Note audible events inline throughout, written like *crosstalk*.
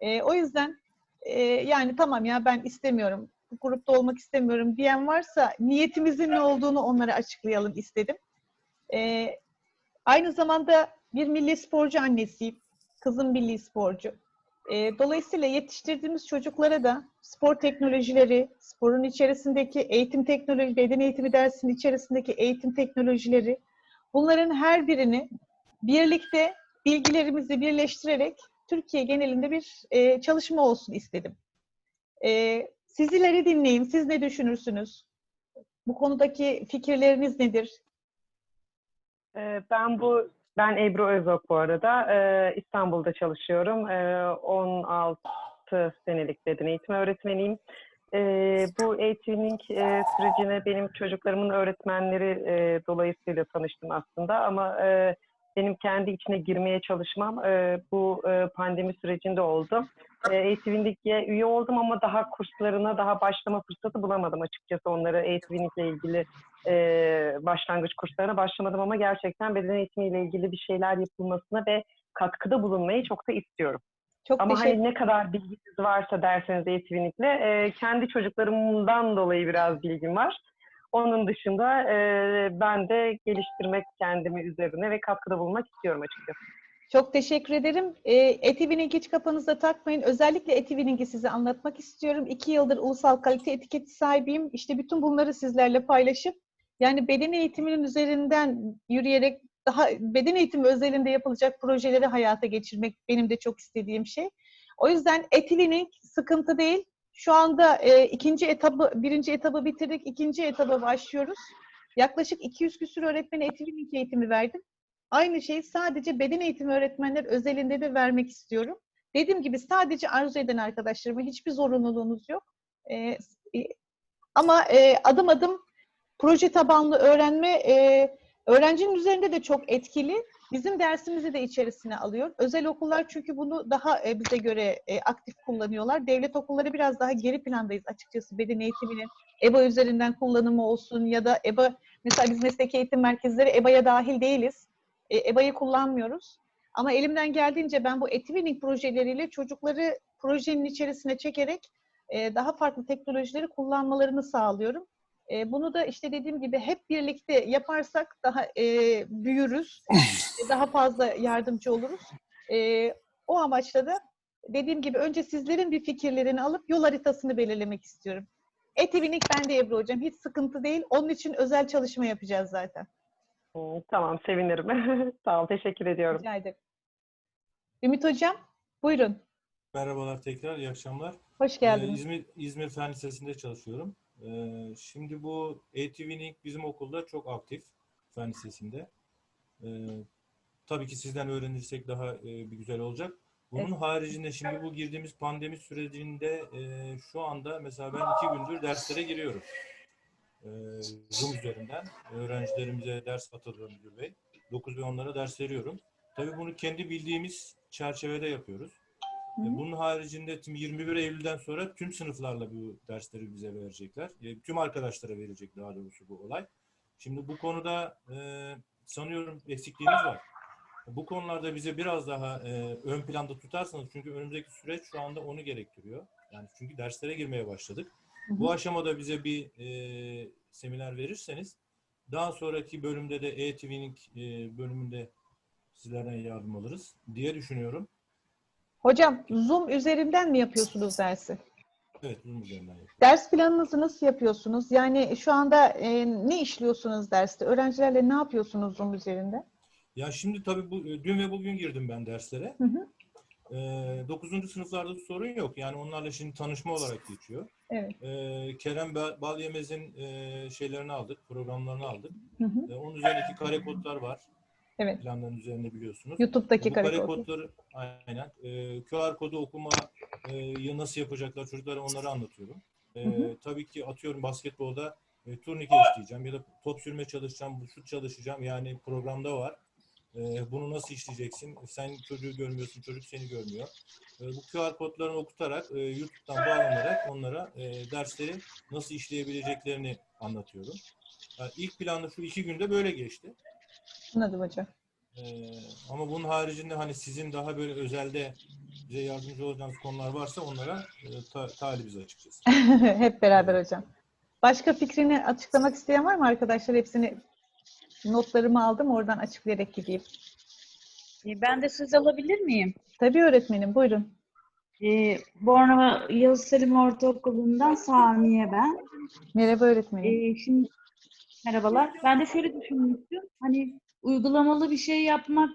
E, o yüzden e, yani tamam ya ben istemiyorum, bu grupta olmak istemiyorum diyen varsa niyetimizin ne olduğunu onlara açıklayalım istedim. E, aynı zamanda bir milli sporcu annesiyim. Kızım milli sporcu. E, dolayısıyla yetiştirdiğimiz çocuklara da spor teknolojileri, sporun içerisindeki eğitim teknoloji, beden eğitimi dersinin içerisindeki eğitim teknolojileri, bunların her birini birlikte bilgilerimizi birleştirerek Türkiye genelinde bir e, çalışma olsun istedim. E, sizleri dinleyeyim. Siz ne düşünürsünüz? Bu konudaki fikirleriniz nedir? Ee, Ben bu ben Ebru Özok bu arada. Ee, İstanbul'da çalışıyorum. Ee, 16 senelik beden eğitimi öğretmeniyim. Ee, bu eğitiming e, sürecine benim çocuklarımın öğretmenleri e, dolayısıyla tanıştım aslında ama e, benim kendi içine girmeye çalışmam e, bu e, pandemi sürecinde oldu. E, Eğitiming'e üye oldum ama daha kurslarına daha başlama fırsatı bulamadım açıkçası onları Eğitiming'le ilgili e, başlangıç kurslarına başlamadım ama gerçekten beden eğitimiyle ilgili bir şeyler yapılmasına ve katkıda bulunmayı çok da istiyorum. Çok Ama teşekkür hani ne kadar bilginiz varsa derseniz eğitimlikle e, kendi çocuklarımdan dolayı biraz bilgim var. Onun dışında e, ben de geliştirmek kendimi üzerine ve katkıda bulunmak istiyorum açıkçası. Çok teşekkür ederim. E, Etivinink hiç kafanızda takmayın. Özellikle Etivinink'i size anlatmak istiyorum. İki yıldır ulusal kalite etiketi sahibiyim. İşte bütün bunları sizlerle paylaşıp yani beden eğitiminin üzerinden yürüyerek daha beden eğitimi özelinde yapılacak projeleri hayata geçirmek benim de çok istediğim şey. O yüzden Etivinink sıkıntı değil. Şu anda e, ikinci etabı, birinci etabı bitirdik, ikinci etaba başlıyoruz. Yaklaşık 200 küsur öğretmene Etivinink eğitimi verdim. Aynı şeyi sadece beden eğitimi öğretmenler özelinde de vermek istiyorum. Dediğim gibi sadece arzu eden arkadaşlarıma hiçbir zorunluluğunuz yok. Ee, e, ama e, adım adım proje tabanlı öğrenme e, öğrencinin üzerinde de çok etkili. Bizim dersimizi de içerisine alıyor. Özel okullar çünkü bunu daha e, bize göre e, aktif kullanıyorlar. Devlet okulları biraz daha geri plandayız açıkçası beden eğitiminin EBA üzerinden kullanımı olsun ya da EBA mesela biz mesleki eğitim merkezleri EBA'ya dahil değiliz. E, EBA'yı kullanmıyoruz. Ama elimden geldiğince ben bu Etivining projeleriyle çocukları projenin içerisine çekerek daha farklı teknolojileri kullanmalarını sağlıyorum. Bunu da işte dediğim gibi hep birlikte yaparsak daha büyürüz, *laughs* daha fazla yardımcı oluruz. E, o amaçla da dediğim gibi önce sizlerin bir fikirlerini alıp yol haritasını belirlemek istiyorum. Etivining bende Ebru Hocam. Hiç sıkıntı değil. Onun için özel çalışma yapacağız zaten. Tamam sevinirim. *laughs* Sağ ol teşekkür ediyorum. Rica ederim. Ümit Hocam, buyurun. Merhabalar tekrar, iyi akşamlar. Hoş Ee, geldiniz. İzmir, İzmir Fen Lisesi'nde çalışıyorum. Ee, şimdi bu ATV'nin bizim okulda çok aktif Fen Lisesi'nde. Ee, tabii ki sizden öğrenirsek daha e, bir güzel olacak. Bunun Evet. haricinde şimdi bu girdiğimiz pandemi sürecinde e, şu anda mesela ben iki gündür derslere giriyorum. Ee, Zoom üzerinden öğrencilerimize ders atılıyor müdür bey. 9 ve onlara ders veriyorum. Tabii bunu kendi bildiğimiz çerçevede yapıyoruz. Hı hı. E, Bunun haricinde tüm 21 Eylül'den sonra tüm sınıflarla bu dersleri bize verecekler. E, Tüm arkadaşlara verecek daha doğrusu bu olay. Şimdi bu konuda e, sanıyorum eksikliğimiz var. Bu konularda bize biraz daha e, ön planda tutarsanız çünkü önümüzdeki süreç şu anda onu gerektiriyor. Yani çünkü derslere girmeye başladık. Hı hı. Bu aşamada bize bir e, seminer verirseniz daha sonraki bölümde de e-twinning e, bölümünde sizlerden yardım alırız diye düşünüyorum. Hocam, Zoom üzerinden mi yapıyorsunuz dersi? Evet, Zoom üzerinden yapıyorum. Ders planınızı nasıl yapıyorsunuz? Yani şu anda e, ne işliyorsunuz derste? Öğrencilerle ne yapıyorsunuz Zoom üzerinde? Ya şimdi tabii bu e, dün ve bugün girdim ben derslere. Hı hı. Ee, 9. sınıflarda sorun yok. Yani onlarla şimdi tanışma olarak geçiyor. Evet. Ee, Kerem Ba- Balyemez'in e, şeylerini aldık, programlarını aldık. Hı hı. Ee, onun üzerindeki kare kodlar var. Evet. Planların üzerinde biliyorsunuz. YouTube'daki Bu kare kare kodları aynen. E, QR kodu okuma e, ya nasıl yapacaklar çocuklara onları anlatıyorum. E, Hı hı. Tabii ki atıyorum basketbolda e, turnike işleyeceğim ya da top sürme çalışacağım, şut çalışacağım. Yani programda var. E, bunu nasıl işleyeceksin? Sen çocuğu görmüyorsun, çocuk seni görmüyor. E, bu QR kodlarını okutarak, e, YouTube'dan bağlanarak onlara e, dersleri nasıl işleyebileceklerini anlatıyorum. Yani ilk planda şu iki günde böyle geçti. Anladım hocam. Ee, ama bunun haricinde hani sizin daha böyle özelde bize yardımcı olacağınız konular varsa onlara e, ta- talibiz açıkçası. *laughs* Hep beraber hocam. Başka fikrini açıklamak isteyen var mı arkadaşlar? Hepsini notlarımı aldım. Oradan açıklayarak gideyim. E, Ben de söz alabilir miyim? Tabii öğretmenim. Buyurun. Ee, Bornova Yavuz Selim Ortaokulu'ndan Samiye ben. Merhaba öğretmenim. Ee, şimdi merhabalar. Ben de şöyle düşünmüştüm. Hani uygulamalı bir şey yapmak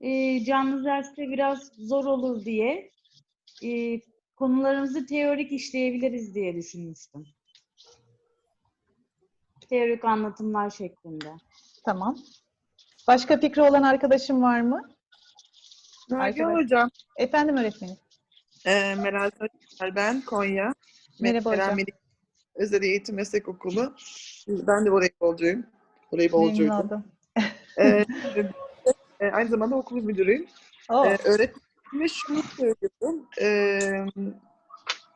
e, canlı derste biraz zor olur diye e, konularımızı teorik işleyebiliriz diye düşünmüştüm. Teorik anlatımlar şeklinde. Tamam. Başka fikri olan arkadaşım var mı? Arkadaş- Hocam, Efendim öğretmenim. e, Meral Taşer ben Konya. Merhaba hocam. Melik Özel Eğitim Meslek Okulu. Ben de voleybolcuyum. Memnun Voleybolcuydum. oldum. E, *laughs* e, aynı zamanda okul müdürüyüm. Oo, E, öğretmenime şunu söylüyorum. E,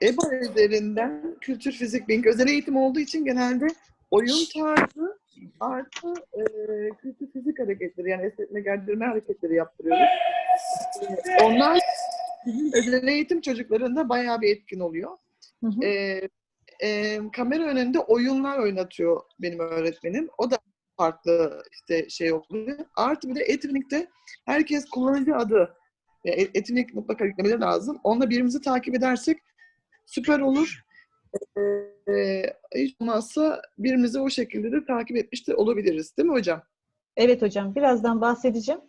EBA üzerinden kültür, fizik, bilgi, özel eğitim olduğu için genelde oyun tarzı artı e, kültür, fizik hareketleri yani esnetme, gerdirme hareketleri yaptırıyoruz. E, onlar özel eğitim çocuklarında bayağı bir etkin oluyor. hı hı. Ee, e, kamera önünde oyunlar oynatıyor benim öğretmenim. O da farklı işte şey oluyor. Artı bir de Etkinlik'te herkes kullanıcı adı e, Etkinlik mutlaka yüklemeleri lazım. Onunla birbirimizi takip edersek süper olur. Ee, hiç olmazsa birbirimizi o şekilde de takip etmiş de olabiliriz. Değil mi hocam? Evet hocam. Birazdan bahsedeceğim.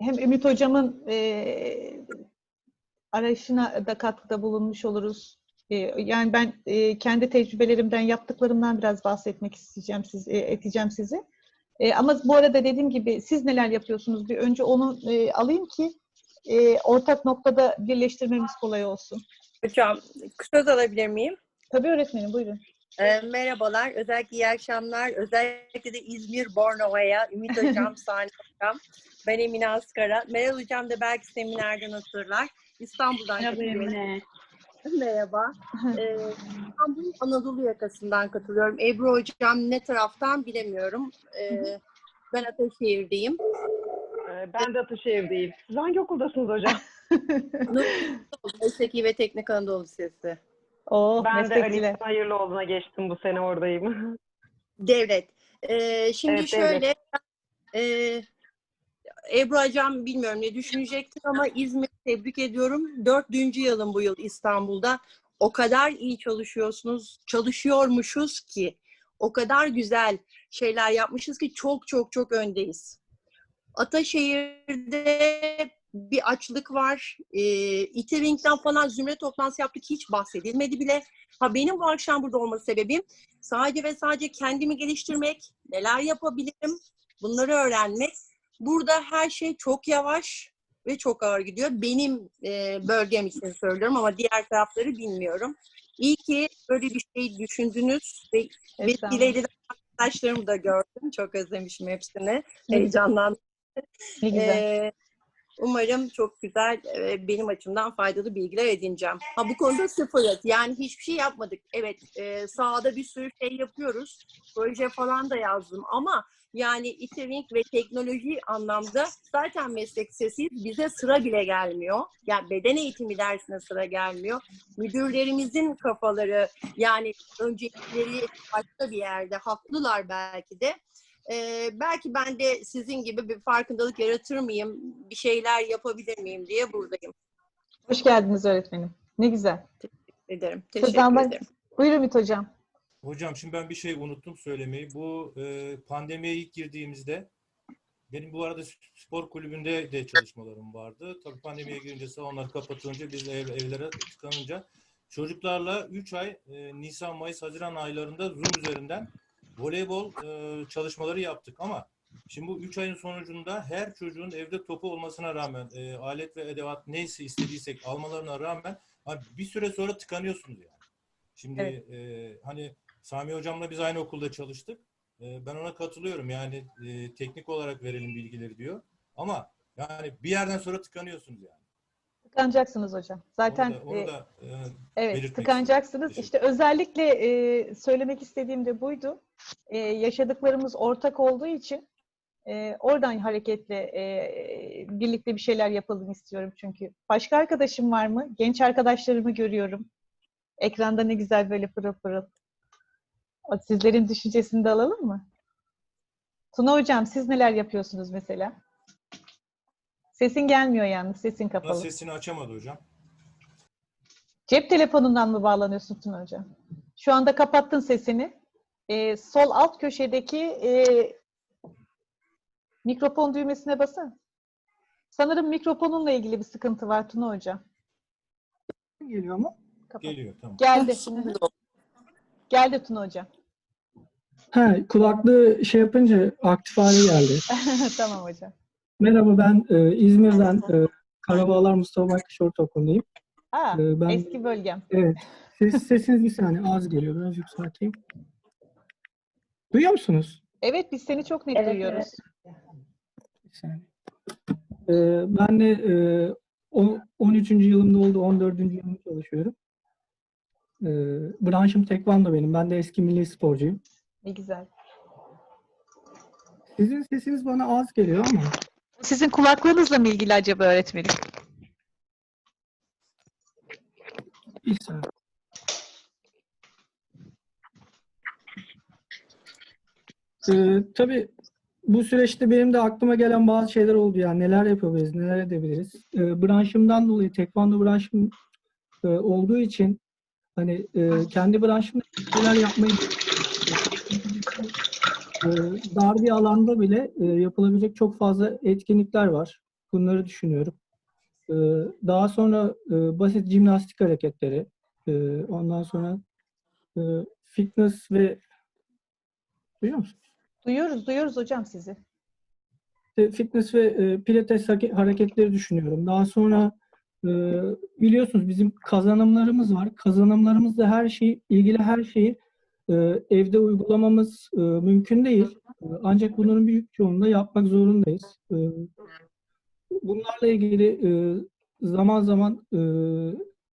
Hem Ümit hocamın eee arayışına da katkıda bulunmuş oluruz. Eee, yani ben eee, kendi tecrübelerimden, yaptıklarımdan biraz bahsetmek isteyeceğim, siz, eee, edeceğim sizi. Eee, ama bu arada dediğim gibi siz neler yapıyorsunuz? Bir önce onu eee, alayım ki eee, ortak noktada birleştirmemiz kolay olsun. Hocam söz alabilir miyim? Tabii öğretmenim buyurun. Ee, merhabalar, özellikle iyi akşamlar. Özellikle de İzmir, Bornova'ya, Ümit *laughs* Hocam, Sani Hocam, ben Emine Askara. Meral Hocam da belki seminerden hatırlar. İstanbul'dan Merhaba katılıyorum. Emine. Merhaba. *laughs* Ee, İstanbul Anadolu yakasından katılıyorum. Ebru Hocam ne taraftan bilemiyorum. Ee, ben Ataşehir'deyim. Ee, ben de Ataşehir'deyim. Siz hangi okuldasınız hocam? *laughs* Mesleki ve Teknik Anadolu Lisesi. Oh, ben de meslek Ali dile. İhsan Hayırlıoğlu'na geçtim bu sene oradayım. *laughs* Devlet. Ee, şimdi Evet, şöyle e, Ebru Hocam bilmiyorum ne düşünecektir ama İzmir tebrik ediyorum. Dördüncü yılım bu yıl İstanbul'da. O kadar iyi çalışıyorsunuz, çalışıyormuşuz ki o kadar güzel şeyler yapmışız ki çok çok çok öndeyiz. Ataşehir'de bir açlık var. E, İTVİNK'ten falan zümre toplantısı yaptık. Hiç bahsedilmedi bile. Ha benim bu akşam burada olma sebebim sadece ve sadece kendimi geliştirmek, neler yapabilirim, bunları öğrenmek. Burada her şey çok yavaş ve çok ağır gidiyor. Benim e, bölgem için söylüyorum ama diğer tarafları bilmiyorum. İyi ki böyle bir şey düşündünüz ve Estağfurullah. vesileyle de arkadaşlarımı da gördüm. Çok özlemişim hepsini. Heyecanlandım. Ne güzel. Ee, umarım çok güzel e, benim açımdan faydalı bilgiler edineceğim. Ha bu konuda sıfırız. Yani hiçbir şey yapmadık. Evet e, sahada bir sürü şey yapıyoruz. Proje falan da yazdım ama yani İTEVİNK ve teknoloji anlamda zaten meslek sesiyiz. Bize sıra bile gelmiyor. Yani beden eğitimi dersine sıra gelmiyor. Müdürlerimizin kafaları yani öncelikleri başka bir yerde. Haklılar belki de. Ee, belki ben de sizin gibi bir farkındalık yaratır mıyım, bir şeyler yapabilir miyim diye buradayım. Hoş geldiniz öğretmenim. Ne güzel. Ederim. Söz Teşekkür almak- ederim. Buyurun Ümit hocam. Hocam şimdi ben bir şey unuttum söylemeyi. Bu e, pandemiye ilk girdiğimizde benim bu arada spor kulübünde de çalışmalarım vardı. Tabii pandemiye girince salonlar kapatılınca biz ev, evlere tıkanınca çocuklarla 3 ay e, Nisan, Mayıs, Haziran aylarında Zoom üzerinden voleybol e, çalışmaları yaptık ama şimdi bu 3 ayın sonucunda her çocuğun evde topu olmasına rağmen e, alet ve edevat neyse istediysek almalarına rağmen hani bir süre sonra tıkanıyorsunuz yani. Şimdi e, hani Sami hocamla biz aynı okulda çalıştık. E, ben ona katılıyorum. Yani e, teknik olarak verelim bilgileri diyor. Ama yani bir yerden sonra tıkanıyorsunuz yani. Tıkanacaksınız hocam. Zaten onu da, onu e, da, e, evet tıkanacaksınız. istedim. İşte özellikle e, söylemek istediğim de buydu. E, yaşadıklarımız ortak olduğu için Ee, oradan hareketle e, birlikte bir şeyler yapalım istiyorum çünkü. Başka arkadaşım var mı? Genç arkadaşlarımı görüyorum. Ekranda ne güzel böyle pırıl pırıl. Sizlerin düşüncesini de alalım mı? Tuna Hocam siz neler yapıyorsunuz mesela? Sesin gelmiyor yalnız, sesin kapalı. sesini açamadı hocam. Cep telefonundan mı bağlanıyorsun Tuna Hocam? Şu anda kapattın sesini. Ee, sol alt köşedeki e, mikrofon düğmesine basın. Sanırım mikrofonunla ilgili bir sıkıntı var Tuna Hocam. geliyor mu? Kapat. Geliyor tamam. Geldi. Şimdi. Geldi Tuna Hocam. Ha, kulaklığı şey yapınca aktif hale geldi. *laughs* tamam hocam. Merhaba ben e, İzmir'den e, Karabağlar Mustafa Baykaş Ortaokulu'ndayım. Aa, Ee, ben- eski bölgem. Evet. Ses, sesiniz bir saniye az geliyor. Biraz yükselteyim. Duyuyor musunuz? Evet biz seni çok net Evet, duyuyoruz. Bir saniye. E, ben de e, o- 13. yılımda oldu. 14. yılımda çalışıyorum. E, branşım tekvando benim. Ben de eski milli sporcuyum. Ne güzel. Sizin sesiniz bana az geliyor ama Sizin kulaklığınızla mı ilgili acaba öğretmenim? saniye. Ee, tabii bu süreçte benim de aklıma gelen bazı şeyler oldu yani neler yapabiliriz, neler edebiliriz. Ee, branşımdan dolayı tekvando branşım e, olduğu için hani e, kendi branşımda şeyler yapmayı dar bir alanda bile e, yapılabilecek çok fazla etkinlikler var. Bunları düşünüyorum. Ee, daha sonra e, basit jimnastik hareketleri, e, ondan sonra e, fitness ve duyuyor musun? Duyuyoruz, duyuyoruz hocam sizi. İşte fitness ve e, pilates hareketleri düşünüyorum. Daha sonra e, biliyorsunuz bizim kazanımlarımız var. Kazanımlarımızda her şey, ilgili her şeyi e, evde uygulamamız e, mümkün değil. E, ancak bunların büyük çoğunluğunda yapmak zorundayız. E, bunlarla ilgili e, zaman zaman e,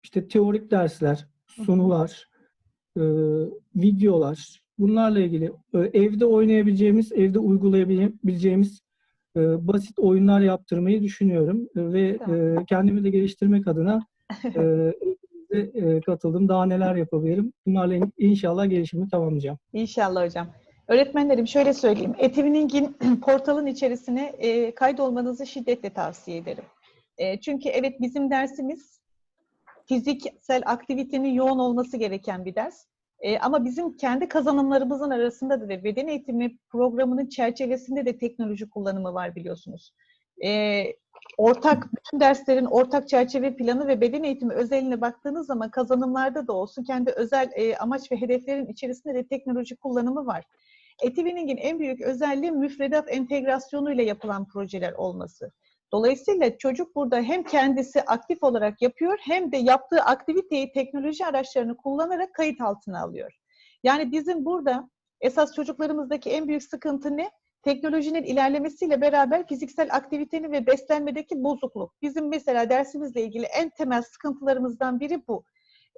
işte teorik dersler, sunular, e, videolar, bunlarla ilgili e, evde oynayabileceğimiz, evde uygulayabileceğimiz e, basit oyunlar yaptırmayı düşünüyorum E, ve Tamam. e, kendimi de geliştirmek adına e, *laughs* eğitimimize, e, katıldım. Daha neler yapabilirim? Bunlarla in- inşallah gelişimi tamamlayacağım. İnşallah hocam. Öğretmenlerim şöyle söyleyeyim. Etivinning'in *clears throat* portalın içerisine e, kaydolmanızı şiddetle tavsiye ederim. E, çünkü evet bizim dersimiz fiziksel aktivitenin yoğun olması gereken bir ders. E, ama bizim kendi kazanımlarımızın arasında da ve beden eğitimi programının çerçevesinde de teknoloji kullanımı var biliyorsunuz. E, ortak bütün derslerin ortak çerçeve planı ve beden eğitimi özeline baktığınız zaman kazanımlarda da olsun kendi özel e, amaç ve hedeflerin içerisinde de teknoloji kullanımı var. Etivinning'in en büyük özelliği müfredat entegrasyonu ile yapılan projeler olması. Dolayısıyla çocuk burada hem kendisi aktif olarak yapıyor hem de yaptığı aktiviteyi teknoloji araçlarını kullanarak kayıt altına alıyor. Yani bizim burada esas çocuklarımızdaki en büyük sıkıntı ne? Teknolojinin ilerlemesiyle beraber fiziksel aktivitenin ve beslenmedeki bozukluk. Bizim mesela dersimizle ilgili en temel sıkıntılarımızdan biri bu.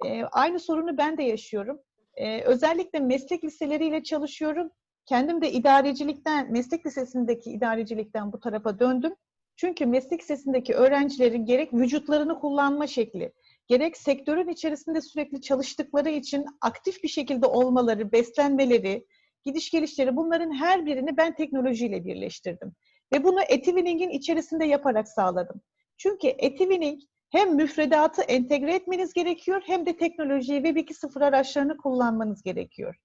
Ee, aynı sorunu ben de yaşıyorum. Ee, özellikle meslek liseleriyle çalışıyorum. Kendim de idarecilikten, meslek lisesindeki idarecilikten bu tarafa döndüm. Çünkü meslek lisesindeki öğrencilerin gerek vücutlarını kullanma şekli, gerek sektörün içerisinde sürekli çalıştıkları için aktif bir şekilde olmaları, beslenmeleri, gidiş gelişleri bunların her birini ben teknolojiyle birleştirdim. Ve bunu Etivinning'in içerisinde yaparak sağladım. Çünkü Etivinning hem müfredatı entegre etmeniz gerekiyor hem de teknolojiyi Web 2.0 araçlarını kullanmanız gerekiyor.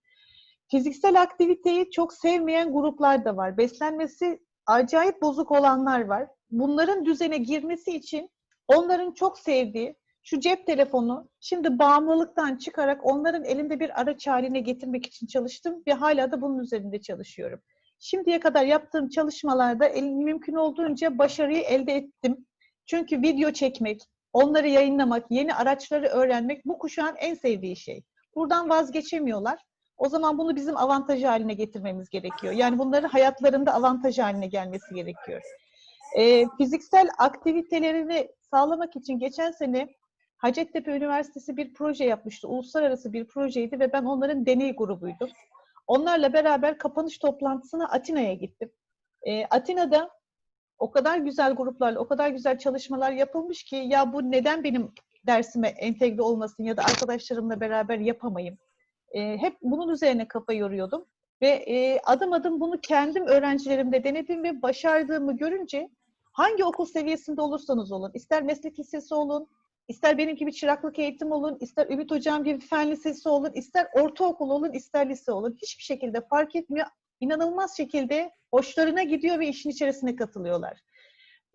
Fiziksel aktiviteyi çok sevmeyen gruplar da var. Beslenmesi acayip bozuk olanlar var. Bunların düzene girmesi için onların çok sevdiği şu cep telefonu şimdi bağımlılıktan çıkarak onların elinde bir araç haline getirmek için çalıştım ve hala da bunun üzerinde çalışıyorum. Şimdiye kadar yaptığım çalışmalarda mümkün olduğunca başarıyı elde ettim. Çünkü video çekmek, onları yayınlamak, yeni araçları öğrenmek bu kuşağın en sevdiği şey. Buradan vazgeçemiyorlar. O zaman bunu bizim avantaj haline getirmemiz gerekiyor. Yani bunları hayatlarında avantaj haline gelmesi gerekiyor. Ee, fiziksel aktivitelerini sağlamak için geçen sene Hacettepe Üniversitesi bir proje yapmıştı. Uluslararası bir projeydi ve ben onların deney grubuydum. Onlarla beraber kapanış toplantısına Atina'ya gittim. E, Atina'da o kadar güzel gruplarla, o kadar güzel çalışmalar yapılmış ki ya bu neden benim dersime entegre olmasın ya da arkadaşlarımla beraber yapamayım. E, hep bunun üzerine kafa yoruyordum. Ve e, adım adım bunu kendim öğrencilerimde denedim ve başardığımı görünce hangi okul seviyesinde olursanız olun, ister meslek lisesi olun, ister benim gibi çıraklık eğitim olun, ister Ümit Hocam gibi fen lisesi olun, ister ortaokul olun, ister lise olun. Hiçbir şekilde fark etmiyor. İnanılmaz şekilde hoşlarına gidiyor ve işin içerisine katılıyorlar.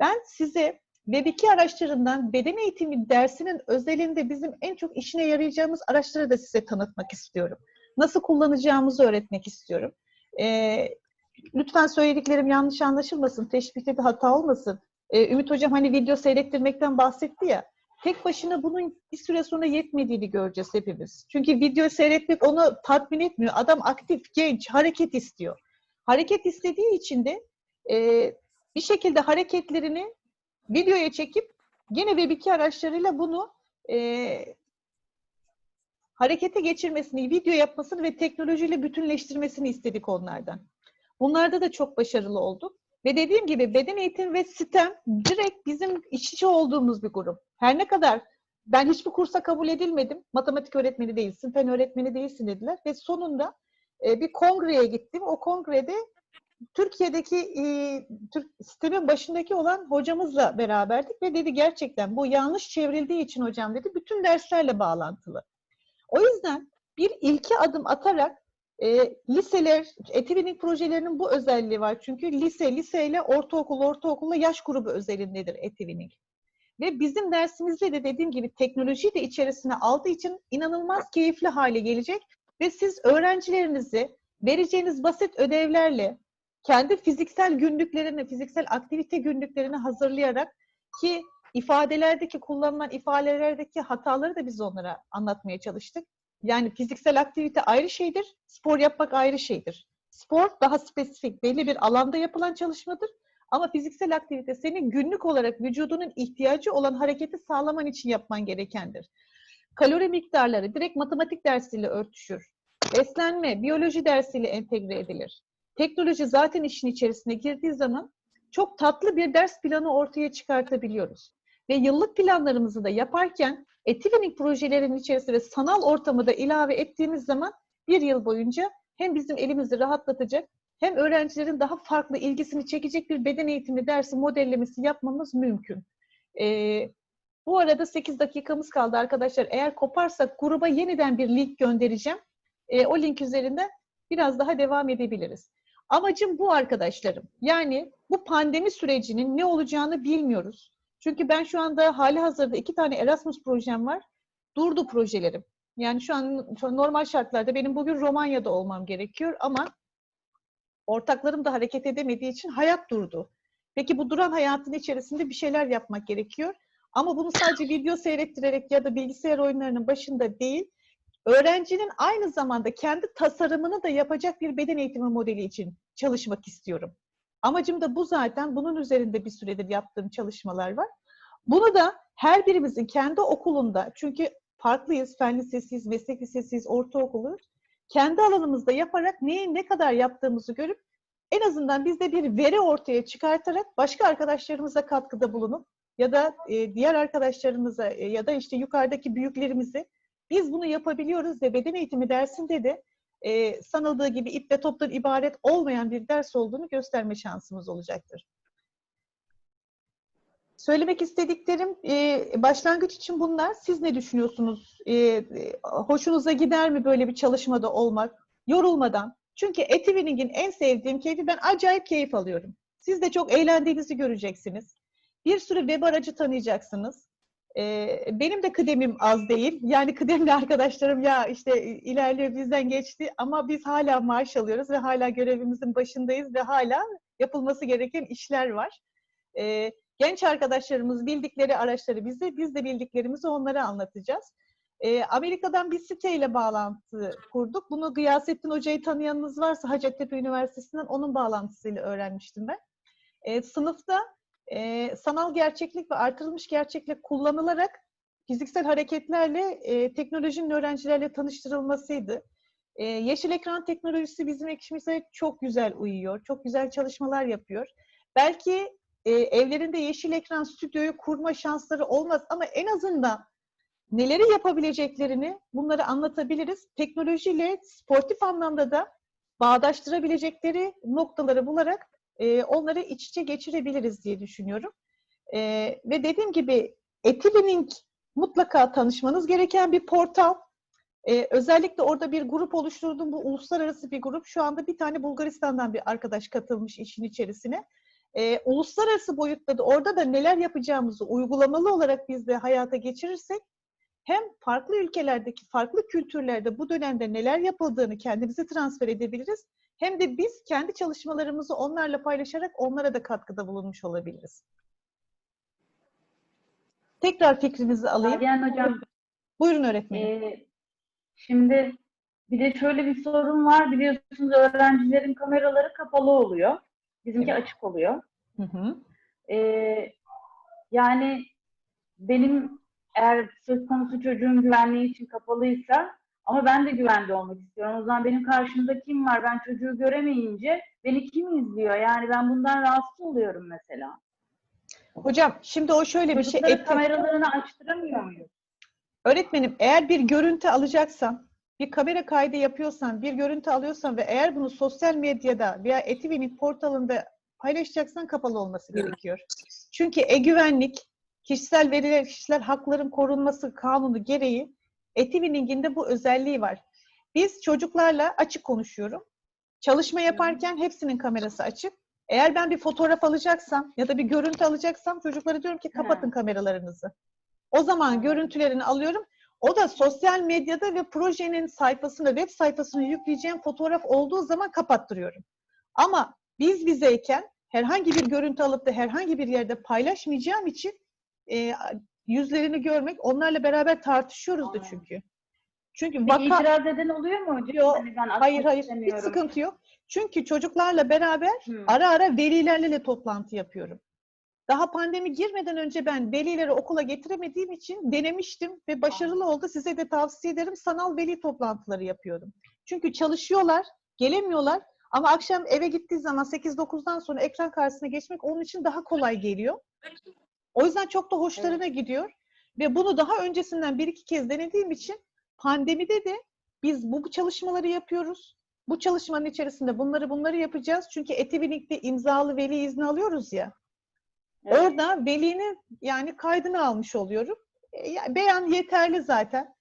Ben size Web2 araçlarından beden eğitimi dersinin özelinde bizim en çok işine yarayacağımız araçları da size tanıtmak istiyorum. Nasıl kullanacağımızı öğretmek istiyorum. Ee, lütfen söylediklerim yanlış anlaşılmasın, teşbihte bir hata olmasın. Ee, Ümit Hocam hani video seyrettirmekten bahsetti ya, tek başına bunun bir süre sonra yetmediğini göreceğiz hepimiz. Çünkü video seyretmek onu tatmin etmiyor. Adam aktif, genç, hareket istiyor. Hareket istediği için de e, bir şekilde hareketlerini videoya çekip yine Web2 araçlarıyla bunu e, harekete geçirmesini, video yapmasını ve teknolojiyle bütünleştirmesini istedik onlardan. Bunlarda da çok başarılı olduk. Ve dediğim gibi beden eğitimi ve STEM direkt bizim iç içe olduğumuz bir grup. Her ne kadar ben hiçbir kursa kabul edilmedim. Matematik öğretmeni değilsin, fen öğretmeni değilsin dediler. Ve sonunda e, bir kongreye gittim. O kongrede Türkiye'deki e, Türk sistemin başındaki olan hocamızla beraberdik ve dedi gerçekten bu yanlış çevrildiği için hocam dedi bütün derslerle bağlantılı. O yüzden bir ilki adım atarak e, liseler, Etivinik projelerinin bu özelliği var. Çünkü lise, liseyle ortaokul, ortaokulla yaş grubu özelindedir Etivinik. Ve bizim dersimizde de dediğim gibi teknolojiyi de içerisine aldığı için inanılmaz keyifli hale gelecek. Ve siz öğrencilerinizi vereceğiniz basit ödevlerle kendi fiziksel günlüklerini, fiziksel aktivite günlüklerini hazırlayarak ki ifadelerdeki kullanılan ifadelerdeki hataları da biz onlara anlatmaya çalıştık. Yani fiziksel aktivite ayrı şeydir, spor yapmak ayrı şeydir. Spor daha spesifik, belli bir alanda yapılan çalışmadır. Ama fiziksel aktivite senin günlük olarak vücudunun ihtiyacı olan hareketi sağlaman için yapman gerekendir. Kalori miktarları direkt matematik dersiyle örtüşür. Beslenme, biyoloji dersiyle entegre edilir. Teknoloji zaten işin içerisine girdiği zaman çok tatlı bir ders planı ortaya çıkartabiliyoruz. Ve yıllık planlarımızı da yaparken Etivening projelerinin içerisine ve sanal ortamı da ilave ettiğimiz zaman bir yıl boyunca hem bizim elimizi rahatlatacak hem öğrencilerin daha farklı ilgisini çekecek bir beden eğitimi dersi modellemesi yapmamız mümkün. Ee, bu arada 8 dakikamız kaldı arkadaşlar. Eğer koparsak gruba yeniden bir link göndereceğim. Ee, o link üzerinden biraz daha devam edebiliriz. Amacım bu arkadaşlarım. Yani bu pandemi sürecinin ne olacağını bilmiyoruz. Çünkü ben şu anda hali hazırda iki tane Erasmus projem var. Durdu projelerim. Yani şu an, normal şartlarda benim bugün Romanya'da olmam gerekiyor ama ortaklarım da hareket edemediği için hayat durdu. Peki bu duran hayatın içerisinde bir şeyler yapmak gerekiyor. Ama bunu sadece video seyrettirerek ya da bilgisayar oyunlarının başında değil, öğrencinin aynı zamanda kendi tasarımını da yapacak bir beden eğitimi modeli için çalışmak istiyorum. Amacım da bu zaten. Bunun üzerinde bir süredir yaptığım çalışmalar var. Bunu da her birimizin kendi okulunda, çünkü farklıyız, fen lisesiyiz, meslek lisesiyiz, ortaokuluyuz. Kendi alanımızda yaparak neyi ne kadar yaptığımızı görüp en azından biz de bir veri ortaya çıkartarak başka arkadaşlarımıza katkıda bulunup ya da e, diğer arkadaşlarımıza e, ya da işte yukarıdaki büyüklerimizi biz bunu yapabiliyoruz ve beden eğitimi dersinde de e, sanıldığı gibi ip ve toptan ibaret olmayan bir ders olduğunu gösterme şansımız olacaktır. Söylemek istediklerim e, başlangıç için bunlar. Siz ne düşünüyorsunuz? E, hoşunuza gider mi böyle bir çalışmada olmak? Yorulmadan. Çünkü Etivinning'in en sevdiğim keyfi ben acayip keyif alıyorum. Siz de çok eğlendiğinizi göreceksiniz. Bir sürü web aracı tanıyacaksınız. Ee, benim de kıdemim az değil. Yani kıdemli arkadaşlarım ya işte ilerliyor bizden geçti ama biz hala maaş alıyoruz ve hala görevimizin başındayız ve hala yapılması gereken işler var. Ee, genç arkadaşlarımız bildikleri araçları bize, biz de bildiklerimizi onlara anlatacağız. Ee, Amerika'dan bir siteyle bağlantı kurduk. Bunu Gıyasettin Hoca'yı tanıyanınız varsa Hacettepe Üniversitesi'nden onun bağlantısıyla öğrenmiştim ben. Ee, sınıfta e, sanal gerçeklik ve artırılmış gerçeklik kullanılarak fiziksel hareketlerle e, teknolojinin öğrencilerle tanıştırılmasıydı. Ee, yeşil ekran teknolojisi bizim ekşimize çok güzel uyuyor. Çok güzel çalışmalar yapıyor. Belki e, evlerinde yeşil ekran stüdyoyu kurma şansları olmaz ama en azından neleri yapabileceklerini bunları anlatabiliriz. Teknolojiyle sportif anlamda da bağdaştırabilecekleri noktaları bularak e, onları iç içe geçirebiliriz diye düşünüyorum. E, ve dediğim gibi Etilinink mutlaka tanışmanız gereken bir portal. E, özellikle orada bir grup oluşturdum. Bu uluslararası bir grup. Şu anda bir tane Bulgaristan'dan bir arkadaş katılmış işin içerisine. E, uluslararası boyutta da orada da neler yapacağımızı uygulamalı olarak biz de hayata geçirirsek hem farklı ülkelerdeki farklı kültürlerde bu dönemde neler yapıldığını kendimize transfer edebiliriz. Hem de biz kendi çalışmalarımızı onlarla paylaşarak onlara da katkıda bulunmuş olabiliriz. Tekrar fikrinizi alayım. Nagihan Hocam, Buyurun öğretmenim. e, şimdi bir de şöyle bir sorun var. Biliyorsunuz öğrencilerin kameraları kapalı oluyor. Bizimki açık oluyor. Hı hı. Ee, yani benim eğer söz konusu çocuğun güvenliği için kapalıysa ama ben de güvende olmak istiyorum. O zaman benim karşımda kim var? Ben çocuğu göremeyince beni kim izliyor? Yani ben bundan rahatsız oluyorum mesela. Hocam şimdi o şöyle bir şey. Çocukların kameralarını açtıramıyor muyuz? Öğretmenim eğer bir görüntü alacaksan, bir kamera kaydı yapıyorsan, bir görüntü alıyorsan ve eğer bunu sosyal medyada veya Etivi'nin portalında paylaşacaksan kapalı olması gerekiyor. Çünkü e-güvenlik, kişisel veriler, kişisel hakların korunması kanunu gereği Etivi'nin bu özelliği var. Biz çocuklarla açık konuşuyorum. Çalışma yaparken hepsinin kamerası açık. Eğer ben bir fotoğraf alacaksam ya da bir görüntü alacaksam çocuklara diyorum ki kapatın kameralarınızı. O zaman görüntülerini alıyorum. O da sosyal medyada ve projenin sayfasına, web sayfasına yükleyeceğim fotoğraf olduğu zaman kapattırıyorum. Ama biz bizeyken herhangi bir görüntü alıp da herhangi bir yerde paylaşmayacağım için e, yüzlerini görmek, onlarla beraber tartışıyoruz da Anladım. çünkü. Çünkü Peki vaka... itiraz eden oluyor mu hocam? Yok, Hani ben Hayır hayır hiç sıkıntı yok. Çünkü çocuklarla beraber Hı. ara ara velilerle de toplantı yapıyorum. Daha pandemi girmeden önce ben velileri okula getiremediğim için denemiştim ve başarılı oldu. Size de tavsiye ederim. Sanal veli toplantıları yapıyorum. Çünkü çalışıyorlar, gelemiyorlar ama akşam eve gittiği zaman 8-9'dan sonra ekran karşısına geçmek onun için daha kolay geliyor. O yüzden çok da hoşlarına gidiyor. Ve bunu daha öncesinden bir iki kez denediğim için pandemide de biz bu çalışmaları yapıyoruz. Bu çalışmanın içerisinde bunları bunları yapacağız. Çünkü Etivinik'te imzalı veli izni alıyoruz ya. Evet. Orada velinin yani kaydını almış oluyorum. E, ya- beyan yeterli zaten.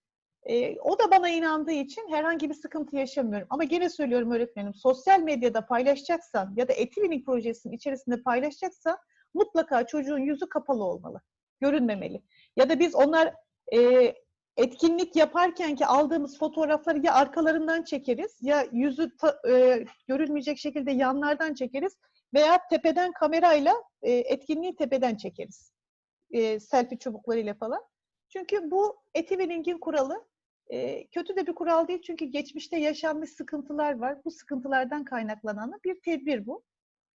E, o da bana inandığı için herhangi bir sıkıntı yaşamıyorum. Ama gene söylüyorum öğretmenim, sosyal medyada paylaşacaksan ya da Etivinik projesinin içerisinde paylaşacaksan mutlaka çocuğun yüzü kapalı olmalı. Görünmemeli. Ya da biz onlar e, etkinlik yaparken ki aldığımız fotoğrafları ya arkalarından çekeriz ya yüzü ta- e, görülmeyecek şekilde yanlardan çekeriz veya tepeden kamerayla e, etkinliği tepeden çekeriz. E, selfie çubuklarıyla falan. Çünkü bu Etiviring'in kuralı e, kötü de bir kural değil çünkü geçmişte yaşanmış sıkıntılar var. Bu sıkıntılardan kaynaklanan bir tedbir bu.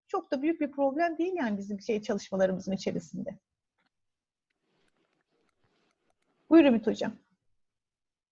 Çok da büyük bir problem değil yani bizim şey çalışmalarımızın içerisinde. Buyurun Ümit Hocam.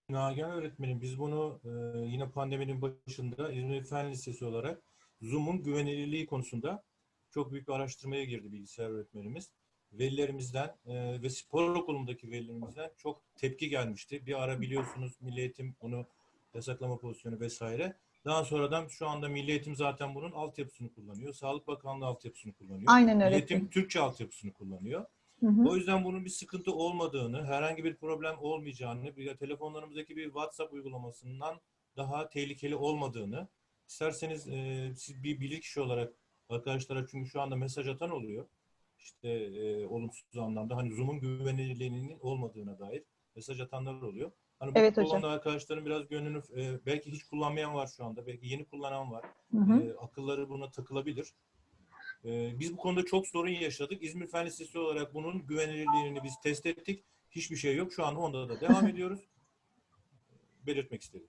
Nagihan öğretmenim biz bunu e, yine pandeminin başında İzmir Fen Lisesi olarak Zoom'un güvenilirliği konusunda çok büyük bir araştırmaya girdi bilgisayar öğretmenimiz. Velilerimizden e, ve spor okulundaki velilerimizden çok tepki gelmişti. Bir ara biliyorsunuz Milli Eğitim onu yasaklama pozisyonu vesaire. Daha sonradan şu anda Milli Eğitim zaten bunun altyapısını kullanıyor. Sağlık Bakanlığı altyapısını kullanıyor. Aynen Milli öyle. Eğitim Türkçe altyapısını kullanıyor. Hı hı. O yüzden bunun bir sıkıntı olmadığını, herhangi bir problem olmayacağını, bir telefonlarımızdaki bir WhatsApp uygulamasından daha tehlikeli olmadığını, isterseniz e, siz bir bilirkişi olarak arkadaşlara çünkü şu anda mesaj atan oluyor. İşte e, olumsuz anlamda hani Zoom'un güvenilirliğinin olmadığına dair mesaj atanlar oluyor. Hani bu Evet hocam. konuda arkadaşların biraz gönlünü e, belki hiç kullanmayan var şu anda, belki yeni kullanan var. Hı hı. E, akılları buna takılabilir. E, biz bu konuda çok sorun yaşadık. İzmir Fen Lisesi olarak bunun güvenilirliğini biz test ettik. Hiçbir şey yok. Şu an onda da *laughs* devam ediyoruz. Belirtmek istedim.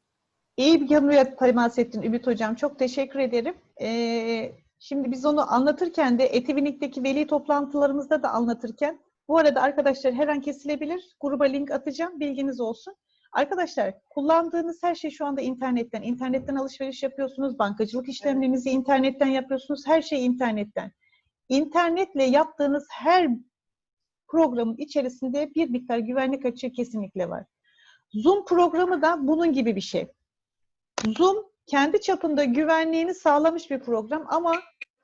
İyi bir yanıya temas ettin Ümit Hocam. Çok teşekkür ederim. Ee, şimdi biz onu anlatırken de Etivinik'teki veli toplantılarımızda da anlatırken bu arada arkadaşlar her an kesilebilir. Gruba link atacağım. Bilginiz olsun. Arkadaşlar kullandığınız her şey şu anda internetten. İnternetten alışveriş yapıyorsunuz, bankacılık işlemlerinizi internetten yapıyorsunuz, her şey internetten. İnternetle yaptığınız her programın içerisinde bir miktar güvenlik açığı kesinlikle var. Zoom programı da bunun gibi bir şey. Zoom kendi çapında güvenliğini sağlamış bir program ama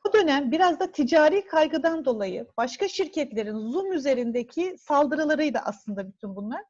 bu dönem biraz da ticari kaygıdan dolayı başka şirketlerin Zoom üzerindeki saldırılarıydı aslında bütün bunlar.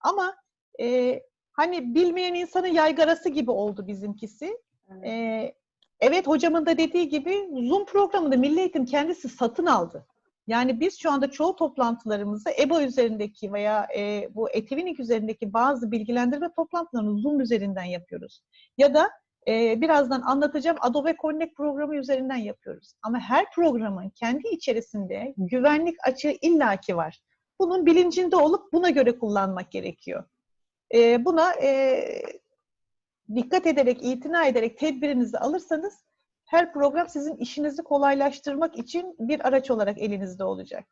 Ama e, hani bilmeyen insanın yaygarası gibi oldu bizimkisi. E, evet hocamın da dediği gibi Zoom programını Milli Eğitim kendisi satın aldı. Yani biz şu anda çoğu toplantılarımızı EBO üzerindeki veya e, bu Etivinik üzerindeki bazı bilgilendirme toplantılarını Zoom üzerinden yapıyoruz. Ya da e, birazdan anlatacağım Adobe Connect programı üzerinden yapıyoruz. Ama her programın kendi içerisinde güvenlik açığı illaki var. Bunun bilincinde olup buna göre kullanmak gerekiyor. E, buna e, dikkat ederek, itina ederek tedbirinizi alırsanız her program sizin işinizi kolaylaştırmak için bir araç olarak elinizde olacak.